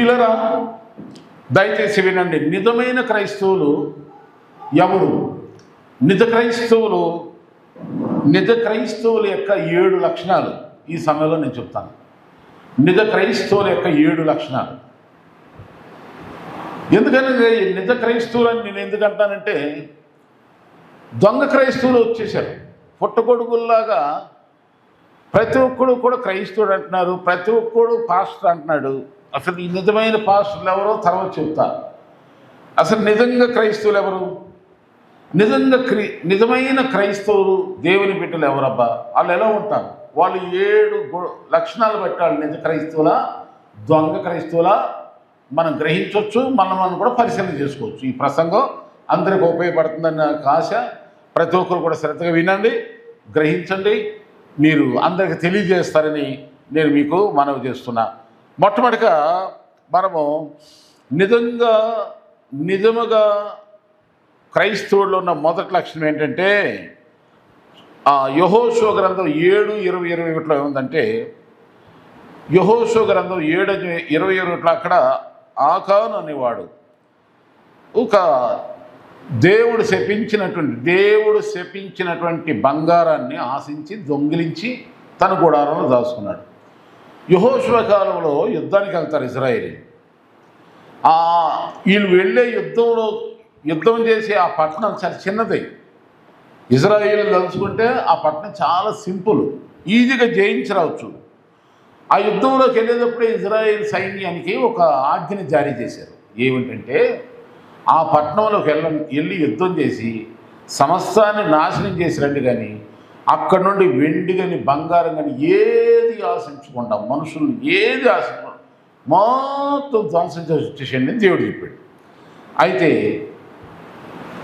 ప్రియులరా దయచేసి వినండి. నిజమైన క్రైస్తవులు ఎవరు? నిజ క్రైస్తవులు నిజ క్రైస్తవుల యొక్క ఏడు లక్షణాలు. ఈ సమయంలో నేను చెప్తాను. నిజ క్రైస్తవుల యొక్క ఏడు లక్షణాలు. ఎందుకంటే నిజ క్రైస్తవులని అని నేను ఎందుకంటానంటే దొంగ క్రైస్తవులు వచ్చేసారు పుట్టగొడుగుల్లాగా ప్రతి ఒక్కడు కూడా క్రైస్తవుడు అంటున్నారు ప్రతి ఒక్కడు పాస్టర్ అంటున్నాడు. అసలు ఈ నిజమైన పాస్టర్లు ఎవరో తర్వాత చెప్తా అసలు నిజంగా క్రైస్తవులు ఎవరు? నిజంగా క్రి నిజమైన క్రైస్తవులు దేవుని బిడ్డలు ఎవరబ్బా? వాళ్ళు ఎలా ఉంటారు? వాళ్ళు ఏడు లక్షణాలు పెట్టాలి. నిజ క్రైస్తవుల? దొంగ క్రైస్తవుల? మనం గ్రహించవచ్చు మనం మనం కూడా పరిశీలన చేసుకోవచ్చు. ఈ ప్రసంగం అందరికి ఉపయోగపడుతుందని నాకు ఆశ. ప్రతి ఒక్కరు కూడా శ్రద్ధగా వినండి గ్రహించండి. మీరు అందరికి తెలియజేస్తారని నేను మీకు మనవి చేస్తున్నా. మొట్టమొదటిగా మనము నిజంగా నిజముగా క్రైస్తవుల్లో ఉన్న మొదటి లక్షణం ఏంటంటే ఆ యహోశో గ్రంథం ఏడు ఇరవై ఇరవై ఒకటిలో ఏముందంటే యహోశో గ్రంథం ఏడు ఇరవై ఇరవై ఒకటిలో అక్కడ ఆకాను అనేవాడు. ఒక దేవుడు శపించినటువంటి దేవుడు శపించినటువంటి బంగారాన్ని ఆశించి దొంగిలించి తన గుడారంలో దాచుకున్నాడు. యహోశివ కాలంలో యుద్ధానికి వెళ్తారు ఇజ్రాయేలీ వీళ్ళు వెళ్ళే యుద్ధంలో యుద్ధం చేసే ఆ పట్టణం చాలా చిన్నది. ఇజ్రాయిల్ తలుచుకుంటే ఆ పట్టణం చాలా సింపుల్ ఈజీగా జయించరావచ్చు ఆ యుద్ధంలోకి వెళ్ళేటప్పుడే ఇజ్రాయిల్ సైన్యానికి ఒక ఆజ్ఞని జారీ చేశారు. ఏమిటంటే ఆ పట్టణంలోకి వెళ్ళ వెళ్ళి యుద్ధం చేసి సమస్తాన్ని నాశనం చేసి రండి కానీ అక్కడ నుండి వెండి కానీ బంగారం కానీ ఏది ఆశించకుండా మనుషులు ఏది ఆశించకుండా మొత్తం ధ్వంసం చేసేయండి అని దేవుడు చెప్పాడు. అయితే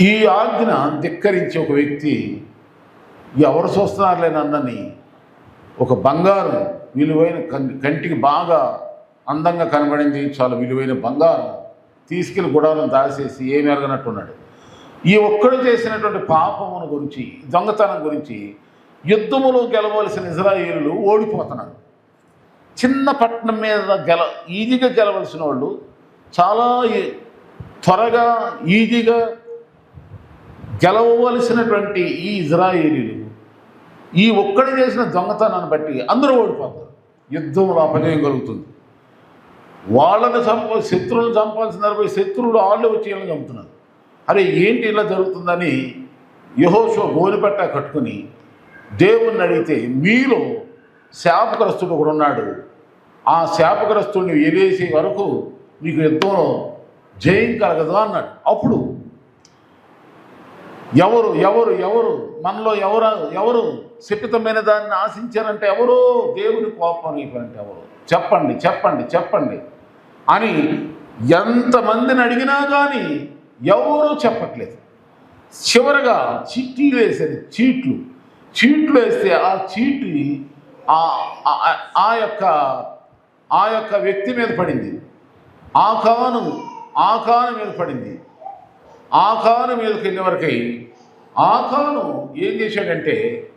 ఈ ఆజ్ఞ ధిక్కరించి ఒక వ్యక్తి ఎవరు చూస్తున్నారులే నన్నని? ఒక బంగారం విలువైన కంటికి బాగా అందంగా కనబడింది చాలా విలువైన బంగారం తీసుకెళ్ళి గుడాలను దాచేసి ఏమి ఎరగనట్టున్నాడు ఈ ఒక్కడు చేసినటువంటి పాపమును గురించి దొంగతనం గురించి యుద్ధములో గెలవలసిన ఇజ్రాయేలు ఓడిపోతున్నారు. చిన్న పట్టణం మీద గెల ఈజీగా గెలవలసిన వాళ్ళు చాలా త్వరగా ఈజీగా గెలవలసినటువంటి ఈ ఇజ్రాయేలీలు ఈ ఒక్కడి చేసిన దొంగతనాన్ని బట్టి అందరూ ఓడిపోతారు. యుద్ధంలో అపజయం కలుగుతుంది వాళ్ళని చంప శత్రువులను చంపాల్సిన నలభై శత్రువులు వాళ్ళు వచ్చి వీళ్ళని చంపుతున్నారు. అరే ఏంటి ఇలా జరుగుతుందని యహోషో గోనిపెట్ట కట్టుకుని దేవుణ్ణి అడిగితే మీలో శాపగ్రస్తుడు ఒకడు ఉన్నాడు ఆ శాపగ్రస్తుడిని ఎలేసే వరకు మీకు యుద్ధంలో జయం కలగదు అన్నాడు. అప్పుడు ఎవరు ఎవరు ఎవరు? మనలో ఎవరు ఎవరు శపితమైన దాన్ని ఆశించారంటే ఎవరో? దేవుని కోపం అంటే ఎవరు? చెప్పండి చెప్పండి చెప్పండి. అని ఎంతమందిని అడిగినా కానీ ఎవరూ చెప్పట్లేదు. చివరగా చీటీలు వేసేది చీట్లు. చీట్లు వేస్తే ఆ చీటి ఆ- యొక్క ఆ యొక్క వ్యక్తి మీద పడింది. ఆ కాను ఆ కాను మీద పడింది. ఆ కాను మీదకి వెళ్ళేవరకై ఆ కాను ఏం చేశాడంటే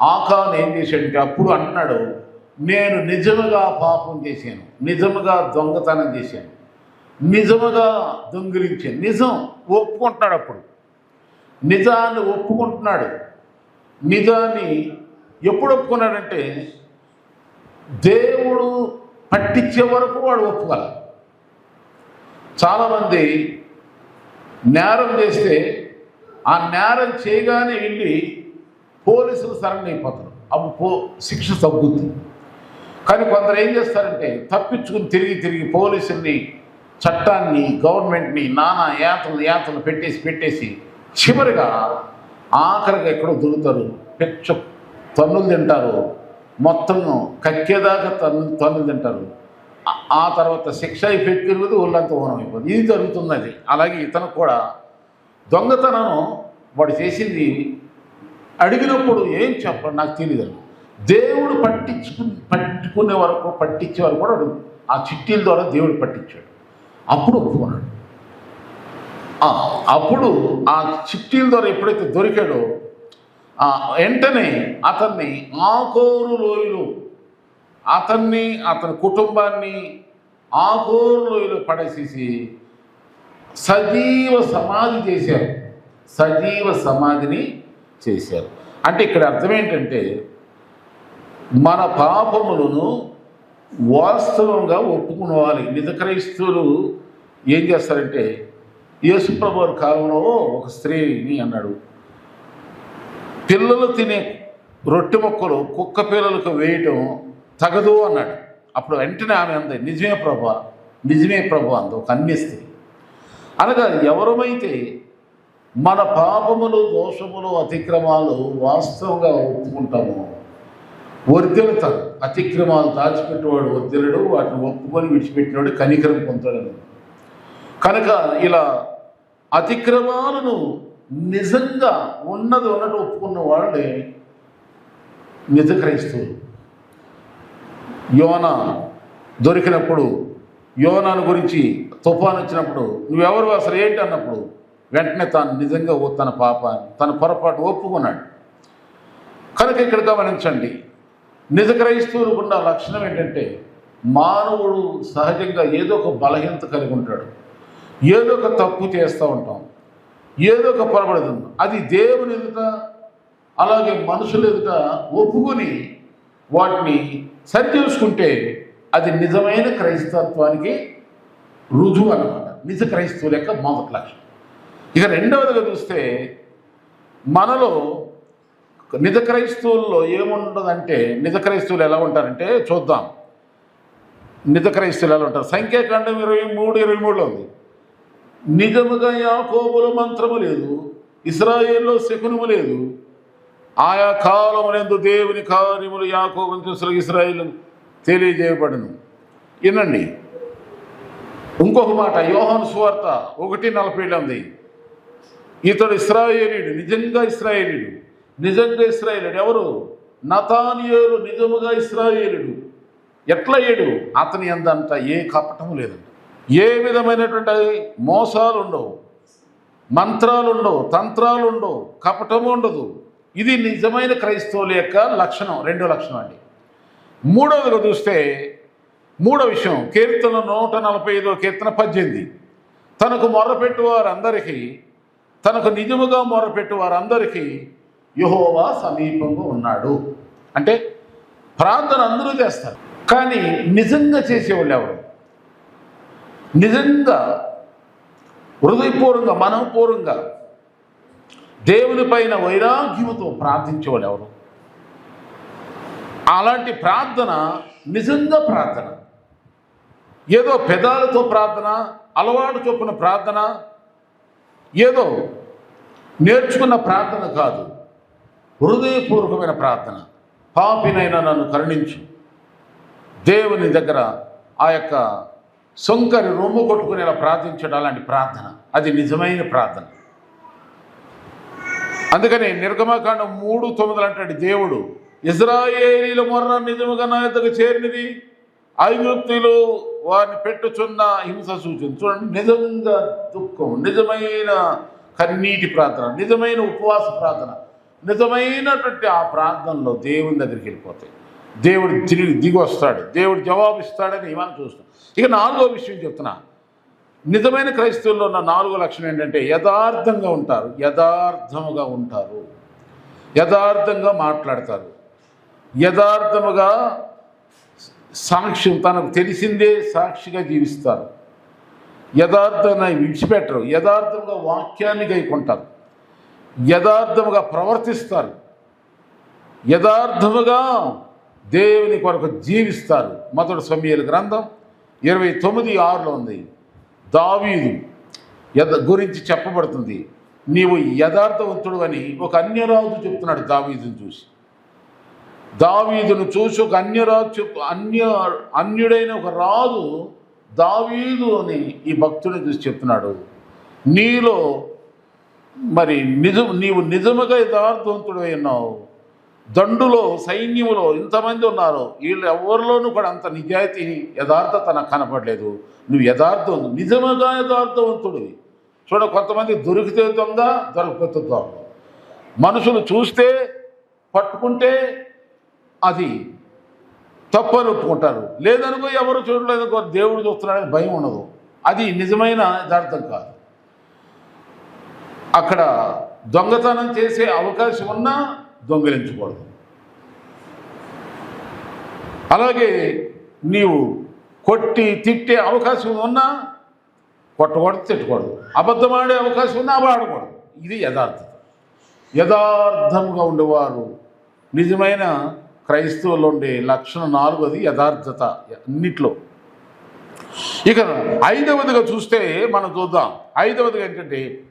ఆ కాను ఏం చేశాడంటే అప్పుడు అంటున్నాడు నేను నిజముగా పాపం చేశాను. నిజముగా దొంగతనం చేశాను. నిజముగా దొంగిలించాను. నిజం ఒప్పుకుంటున్నాడు అప్పుడు. నిజాన్ని ఒప్పుకుంటున్నాడు. నిజాన్ని ఎప్పుడు ఒప్పుకున్నాడంటే దేవుడు పట్టించే వరకు వాడు ఒప్పుకోవాలి. చాలామంది నేరం చేస్తే ఆ నేరం చేయగానే వెళ్ళి పోలీసులు సరెండర్ అయిపోతారు. అప్పుడు పో శిక్ష తగ్గుద్ది. కానీ కొందరు ఏం చేస్తారంటే తప్పించుకుని తిరిగి తిరిగి పోలీసుల్ని చట్టాన్ని గవర్నమెంట్ని నానా యాతలు యాతలు పెట్టేసి పెట్టేసి చివరిగా ఆఖరిగా ఎక్కడో దొరుకుతారు పెచ్చ తన్నులు తింటారు. మొత్తం కక్కేదాకా తన్ను తన్నులు తింటారు. ఆ- తర్వాత శిక్ష ఎఫెక్ట్ తిరుగుతుంది ఒళ్ళంతా ఓనం అయిపోతుంది. ఇది జరుగుతున్నది అలాగే ఇతను కూడా దొంగతనం వాడు చేసింది అడిగినప్పుడు ఏం చెప్పండి నాకు తెలియదు దేవుడు పట్టించుకు పట్టుకునే వరకు పట్టించే వరకు కూడా ఆ చిట్టీల ద్వారా దేవుడు పట్టించాడు. అప్పుడు ఒప్పుకున్నాడు అప్పుడు ఆ చిట్టీల ద్వారా ఎప్పుడైతే దొరికాడో వెంటనే అతన్ని ఆకోరు లోయలు అతన్ని అతని కుటుంబాన్ని ఆకోరు కోరులోయలో పడేసేసి సజీవ సమాధి చేశారు. సజీవ సమాధిని చేశారు. అంటే ఇక్కడ అర్థం ఏంటంటే మన పాపములను వాస్తవంగా ఒప్పుకునేవాలి నిజ క్రైస్తువులు ఏం చేస్తారంటే యేసుప్రభు వారి కాలంలో ఒక స్త్రీని అన్నాడు. పిల్లలు తినే రొట్టె మొక్కలు కుక్క పిల్లలకు వేయటం తగదు అన్నాడు. అప్పుడు వెంటనే ఆమె అంది నిజమే ప్రభు నిజమే ప్రభు అంది ఒక అన్య అనగా ఎవరమైతే మన పాపములు దోషములు అతిక్రమాలు వాస్తవంగా ఒప్పుకుంటామో వర్ధిల్లుతాడు అతిక్రమాలు దాచిపెట్టేవాడు వర్ధిల్లడు వాటిని ఒప్పుకొని విడిచిపెట్టినవాడు కనికరం పొందుతాడు కనుక ఇలా అతిక్రమాలను నిజంగా ఉన్నది ఉన్నట్టు ఒప్పుకున్న వాళ్ళే నిజ క్రైస్తవులు యోన దొరికినప్పుడు యోనాను గురించి తుఫాన్ వచ్చినప్పుడు నువ్వెవరు అసలు ఏంటి అన్నప్పుడు వెంటనే తాను నిజంగా ఓ తన పాపాన్ని తన పొరపాటు ఒప్పుకున్నాడు. కనుక ఇక్కడ గమనించండి నిజ క్రైస్తవులకు ఉన్న లక్షణం ఏంటంటే మానవుడు సహజంగా ఏదో ఒక బలహీనత కలిగి ఉంటాడు. ఏదో ఒక తప్పు చేస్తూ ఉంటాం. ఏదో ఒక పొరపడదు అది దేవుని ఎదుట అలాగే మనుషుల ఎదుట ఒప్పుకొని వాటిని సరిచేసుకుంటే అది నిజమైన క్రైస్తత్వానికి రుజువు అనమాట నిజ క్రైస్తవుల యొక్క మొదటి లక్షణం. ఇక రెండవదిగా చూస్తే మనలో నిజ క్రైస్తవుల్లో ఏముండదంటే నిజ క్రైస్తవులు ఎలా ఉంటారంటే చూద్దాం. నిజ క్రైస్తవులు ఎలా ఉంటారు? సంఖ్యాకాండం ఇరవై మూడు ఇరవై మూడులో ఉంది. నిజముగా యాకోబుల మంత్రము లేదు ఇస్రాయేల్లో శకునము లేదు. ఆయా కాలమునందు దేవుని కార్యములు యాకోబుని చూసిన ఇస్రాయేల్ తెలియజేయబడను. వినండి. ఇంకొక మాట యోహన్ సువార్త ఒకటి నలభై ఏళ్ళు ఉంది ఇతడు ఇస్రాయేలీడు నిజంగా ఇస్రాయేలీడు నిజంగా ఇస్రాయేలీడు ఎవరు? నతానియేలు నిజముగా ఇస్రాయేలీడు ఎట్లా ఏడు అతని అందంట ఏ కపటము లేదంట. ఏ విధమైనటువంటి మోసాలు ఉండవు మంత్రాలు ఉండవు తంత్రాలు ఉండవు కపటము ఉండదు ఇది నిజమైన క్రైస్తవుల యొక్క లక్షణం రెండో లక్షణం అండి. మూడవదిగా చూస్తే మూడో విషయం కీర్తన నూట నలభై ఐదో కీర్తన పద్దెనిమిది. తనకు మొర్రపెట్టు వారందరికీ తనకు నిజముగా మొర్రపెట్టు వారందరికీ యహోవా సమీపంగా ఉన్నాడు. అంటే ప్రార్థన అందరూ చేస్తారు. కానీ నిజంగా చేసేవాళ్ళు ఎవరు? నిజంగా హృదయపూర్వంగా మనపూర్వంగా దేవుని పైన వైరాగ్యముతో ప్రార్థించేవాడు ఎవరు? అలాంటి ప్రార్థన నిజంగా ప్రార్థన. ఏదో పెదాలతో ప్రార్థన అలవాటు చొప్పున ప్రార్థన ఏదో నేర్చుకున్న ప్రార్థన కాదు. హృదయపూర్వకమైన ప్రార్థన. పాపినైనా నన్ను కరుణించు. దేవుని దగ్గర ఆ యొక్క సొంకరి రొమ్ము కొట్టుకునేలా ప్రార్థించడం అలాంటి ప్రార్థన. అది నిజమైన ప్రార్థన. అందుకని నిర్గమకాండం మూడు తొమ్మిది అంటాడు దేవుడు ఇజ్రాయేలీల మొర్ర నిజముగా నా యొద్దకు చేరినది. ఐగుప్తులు వారిని పెట్టుచున్న హింస సూచన. చూడండి నిజంగా దుఃఖం నిజమైన కన్నీటి ప్రార్థన నిజమైన ఉపవాస ప్రార్థన నిజమైనటువంటి ఆ ప్రార్థనలో దేవుని దగ్గరికి వెళ్ళిపోతాయి. దేవుడు తిరిగి దిగి వస్తాడు. దేవుడు జవాబిస్తాడని మనం చూస్తాం. ఇక నాలుగో విషయం చెప్తున్నా. నిజమైన క్రైస్తవుల్లో ఉన్న నాలుగో లక్షణం ఏంటంటే యథార్థంగా ఉంటారు. యథార్థముగా ఉంటారు. యథార్థంగా మాట్లాడతారు. యథార్థముగా సాక్ష్యం తనకు తెలిసిందే సాక్షిగా జీవిస్తారు. యథార్థాన్ని విడిచిపెట్టరు. యథార్థంగా వాక్యాన్ని గైకుంటారు. యథార్థముగా ప్రవర్తిస్తారు. యథార్థముగా దేవుని కొరకు జీవిస్తారు. మొదటి సమయాల గ్రంథం ఇరవై తొమ్మిది ఆరులో ఉంది. దావీదు యథ గురించి చెప్పబడుతుంది. నీవు యథార్థవంతుడు అని ఒక అన్యరాజు చెప్తున్నాడు దావీదుని చూసి. దావీదును చూసి ఒక అన్యరాజు చెప్పు అన్య అన్యుడైన ఒక రాజు దావీదు అని ఈ భక్తుని చూసి చెప్తున్నాడు. నీలో మరి నిజం నీవు నిజముగా యథార్థవంతుడు ఉన్నావు. దండులో సైన్యములో ఇంతమంది ఉన్నారు. వీళ్ళు ఎవరిలోనూ కూడా అంత నిజాయితీ యథార్థత నాకు కనపడలేదు. నువ్వు యథార్థం నిజముగా యథార్థవంతుడివి. చూడ కొంతమంది దొరికితే దొంగ దొరకపోతే దొంగ. మనుషులు చూస్తే పట్టుకుంటే అది తప్పని ఒప్పుకుంటారు లేదనుకో ఎవరు చూడలేదనుకో దేవుడు చూస్తున్నాడని భయం ఉండదు. అది నిజమైన యథార్థం కాదు. అక్కడ దొంగతనం చేసే అవకాశం ఉన్నా దొంగిలించకూడదు. అలాగే నీవు కొట్టి తిట్టే అవకాశం ఉన్నా కొట్టకూడదు తిట్టకూడదు. అబద్ధం ఆడే అవకాశం ఉన్నా అవి ఆడకూడదు. ఇది యథార్థత. యథార్థంగా ఉండేవారు. నిజమైన క్రైస్తవులు ఉండే లక్షణం నాలుగోది యథార్థత అన్నిట్లో. ఇక ఐదవదిగా చూస్తే మనం చూద్దాం. ఐదవదిగా ఏంటంటే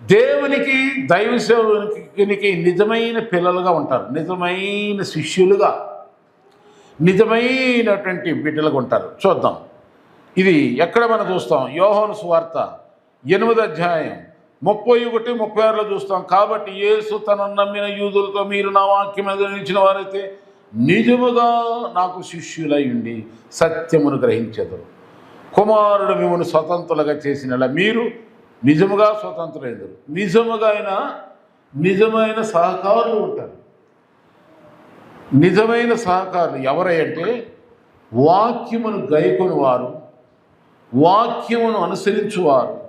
దేవునికి దైవ సేవకునికి నిజమైన పిల్లలుగా ఉంటారు. నిజమైన శిష్యులుగా నిజమైనటువంటి బిడ్డలుగా ఉంటారు. చూద్దాం. ఇది ఎక్కడ మనం చూస్తాం? యోహోను సువార్త ఎనిమిది అధ్యాయం ముప్పై ఒకటి ముప్పై ఆరులో చూస్తాం. కాబట్టి యేసు తనను నమ్మిన యూదులతో మీరు నా వాక్యం ఎదురించిన వారైతే నిజముగా నాకు శిష్యులై ఉండి సత్యమును గ్రహించదు కుమారుడు మిమ్మల్ని స్వతంత్రులుగా చేసినలా మీరు నిజముగా స్వతంత్రులైనరు నిజముగా అయిన నిజమైన సహకారులు ఉంటారు. నిజమైన సహకారులు ఎవరంటే వాక్యమును గైకొని వారు వాక్యమును అనుసరించువారు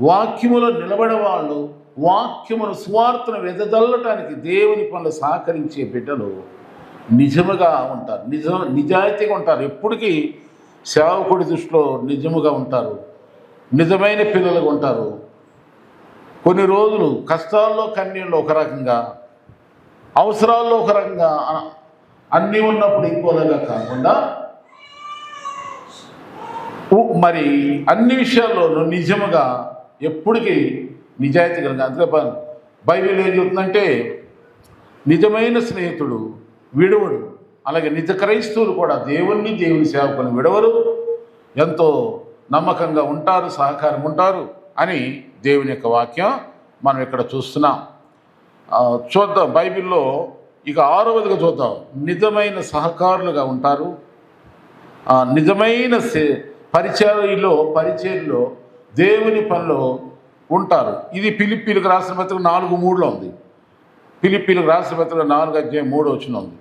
వాక్యములో నిలబడేవాళ్ళు వాక్యమును స్వార్థను వెదజల్లటానికి దేవుని పనులు సహకరించే బిడ్డలు నిజముగా ఉంటారు. నిజం నిజాయితీగా ఉంటారు. ఎప్పటికీ సేవకుడి దృష్టిలో నిజముగా ఉంటారు. నిజమైన పిల్లలుగా ఉంటారు. కొన్ని రోజులు కష్టాల్లో కన్నీళ్ళు ఒక రకంగా అవసరాల్లో ఒక రకంగా అన్నీ ఉన్నప్పుడు ఇంకోలాగా కాకుండా మరి అన్ని విషయాల్లోనూ నిజముగా ఎప్పటికీ నిజాయితీ కలిగి అందుకే బైబిల్ ఏం చెప్తుందంటే నిజమైన స్నేహితుడు విడవడు. అలాగే నిజ క్రైస్తవులు కూడా దేవుణ్ణి దేవుని సేవకుని విడవరు. ఎంతో నమ్మకంగా ఉంటారు సహకారం ఉంటారు అని దేవుని యొక్క వాక్యం మనం ఇక్కడ చూస్తున్నాం. చూద్దాం బైబిల్లో ఇక ఆరవదిగా చూద్దాం. నిజమైన సహకారులుగా ఉంటారు. నిజమైన సే- పరిచయలో దేవుని పనిలో ఉంటారు. ఇది పిలిపిలకు రాసిన పత్రిక నాలుగు మూడులో ఉంది. పిలిపిలకు రాసిన పత్రిక నాలుగు అధ్యాయం మూడు వచ్చిన ఉంది.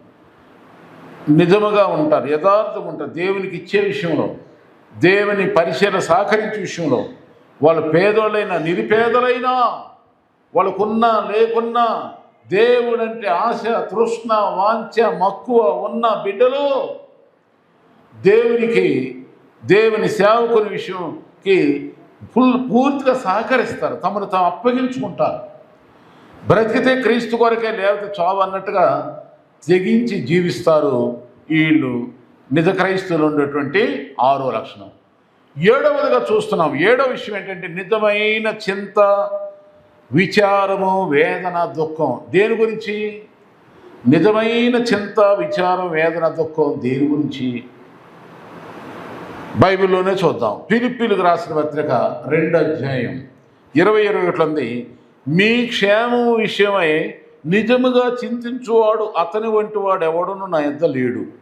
నిజముగా ఉంటారు యథార్థం ఉంటారు దేవునికి ఇచ్చే విషయంలో. దేవుని పరిశీలన సహకరించే విషయంలో వాళ్ళు పేదోళ్ళైనా నిరుపేదలైనా వాళ్ళకున్నా లేకున్నా దేవుడంటే ఆశ తృష్ణ వాంఛ మక్కువ ఉన్న బిడ్డలు దేవునికి దేవుని సేవకుని విషయంకి ఫుల్ పూర్తిగా సహకరిస్తారు. తమను తాము అప్పగించుకుంటారు. బ్రతికితే క్రీస్తు కొరకే లేకపోతే చావు అన్నట్టుగా తెగించి జీవిస్తారు. వీళ్ళు నిజ క్రైస్తువులు ఉండేటువంటి ఆరో లక్షణం. ఏడవదిగా చూస్తున్నాం. ఏడవ విషయం ఏంటంటే నిజమైన చింత విచారము వేదన దుఃఖం. దేని గురించి? నిజమైన చింత విచారం వేదన దుఃఖం దేని గురించి? బైబిల్లోనే చూద్దాం. పిలిపిలకు రాసిన పత్రిక రెండు అధ్యాయం ఇరవై ఇరవై ఒకటి ఉంది మీ క్షేమం విషయమై నిజముగా చింతించువాడు అతని వంటి వాడు ఎవడును నా ఎంత లేడు.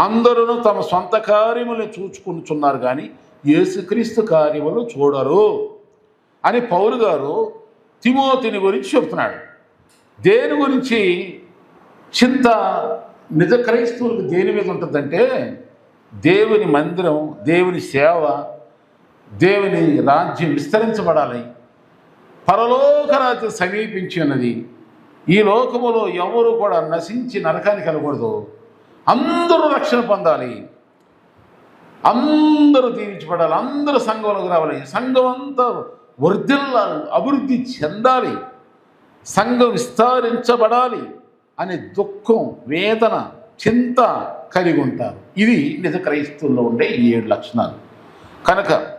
అందరూ తమ సొంత కార్యములను చూచుకుంటున్నారు కానీ యేసుక్రీస్తు కార్యములు చూడరు అని పౌరు గారు తిమోతిని గురించి చెప్తున్నాడు దేని గురించి? చింత నిజ క్రైస్తవులకు దేని మీద ఉంటుందంటే దేవుని మందిరం దేవుని సేవ దేవుని రాజ్యం విస్తరించబడాలి. పరలోక రాజ్యం సమీపించి ఉన్నది ఈ లోకములో ఎవరు కూడా నశించి నరకానికి వెళ్ళకూడదు అందరూ రక్షణ పొందాలి. అందరూ దీవించబడాలి. అందరూ సంఘంలోకి రావాలి. సంఘం అంతా వర్ధిల్లాలి అభివృద్ధి చెందాలి. సంఘం విస్తరించబడాలి అనే దుఃఖం వేదన చింత కలిగి ఉంటారు. ఇది నిజ క్రైస్తవుల్లో ఉండే ఈ ఏడు లక్షణాలు. కనుక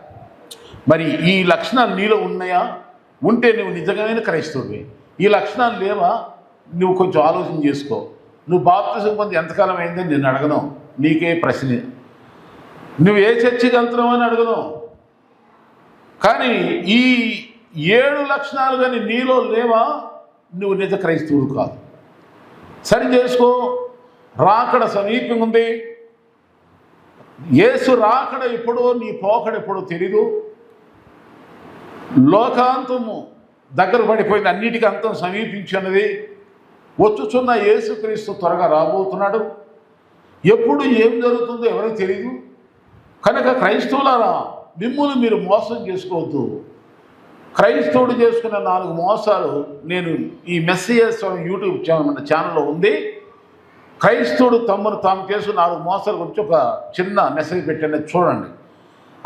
మరి ఈ లక్షణాలు నీలో ఉన్నాయా? ఉంటే నువ్వు నిజమైన క్రైస్తవుడివి. ఈ లక్షణాలు లేవా? నువ్వు కొంచెం ఆలోచన చేసుకో. నువ్వు బాప్తిజం పొంది ఎంతకాలం అయిందని నేను అడగను. నీకే ప్రశ్న. నువ్వు ఏ చర్చికి వెళ్తున్నావు అని అడగను. కానీ ఈ ఏడు లక్షణాలు కానీ నీలో లేవా? నువ్వు నిజ క్రైస్తవుడు కాదు. సరి చేసుకో. రాకడ సమీపం ఉంది యేసు రాకడ ఎప్పుడో నీ పోకడ ఎప్పుడో తెలీదు. లోకాంతము దగ్గర పడిపోయింది. అన్నిటికీ అంతం సమీపించినది వచ్చుచున్న యేసుక్రీస్తు త్వరగా రాబోతున్నాడు. ఎప్పుడు ఏం జరుగుతుందో ఎవరికి తెలియదు కనుక క్రైస్తవులారా మిమ్మల్ని మీరు మోసం చేసుకోవద్దు. క్రైస్తవుడు చేసుకున్న నాలుగు మోసాలు నేను ఈ మెస్సియస్ యూట్యూబ్ ఛానల్ మన ఛానల్లో ఉంది. క్రైస్తవుడు తమ్మును తాము చేసుకున్న నాలుగు మోసాల గురించి ఒక చిన్న మెసేజ్ పెట్టండి చూడండి.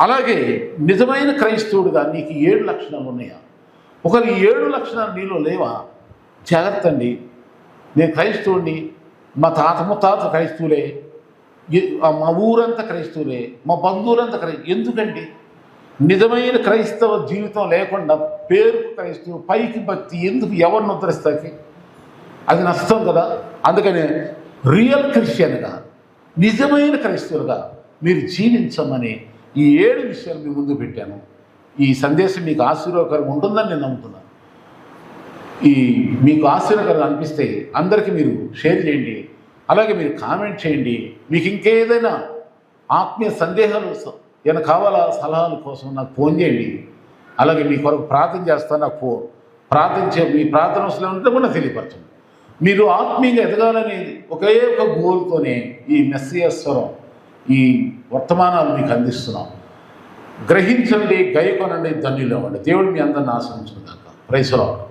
అలాగే నిజమైన క్రైస్తవుడిగా నీకు ఏడు లక్షణాలు ఉన్నాయా? ఒకరి ఏడు లక్షణాలు నీలో లేవా? జాగ్రత్త అండి. నేను క్రైస్తవుడిని మా తాత ముత్తాత క్రైస్తవులే మా ఊరంతా క్రైస్తవులే మా బంధువులంతా క్రై ఎందుకండి నిజమైన క్రైస్తవ జీవితం లేకుండా పేరుకు క్రైస్తవు పైకి భక్తి ఎందుకు ఎవరిని ఉద్ధరిస్తాకి? అది నష్టం కదా. అందుకని రియల్ క్రిస్టియన్గా నిజమైన క్రైస్తవులుగా మీరు జీవించమని ఈ ఏడు విషయాలు మీ ముందు పెట్టాను. ఈ సందేశం మీకు ఆశీర్వాదకరంగా ఉంటుందని నేను నమ్ముతున్నాను. ఈ మీకు ఆశ్చర్యకరం అనిపిస్తే అందరికీ మీరు షేర్ చేయండి. అలాగే మీరు కామెంట్ చేయండి. మీకు ఇంకేదైనా ఆత్మీయ సందేహాలు ఏమైనా కావాలా సలహాల కోసం నాకు ఫోన్ చేయండి. అలాగే మీ కొరకు ప్రార్థన చేస్తాను. నాకు ఫోన్ ప్రార్థించే మీ ప్రార్థన అవసరం ఉంటే కూడా తెలియపరచండి. మీరు ఆత్మీయంగా ఎదగాలని ఒకే ఒక గోల్తోనే ఈ మెస్సియస్వరం ఈ వర్తమానాలు మీకు అందిస్తున్నాం. గ్రహించండి గయకొనండి ధన్యులు అవ్వండి దేవుడు మీ అందరిని ఆశ్రయించుకుందాక ప్రైసరావు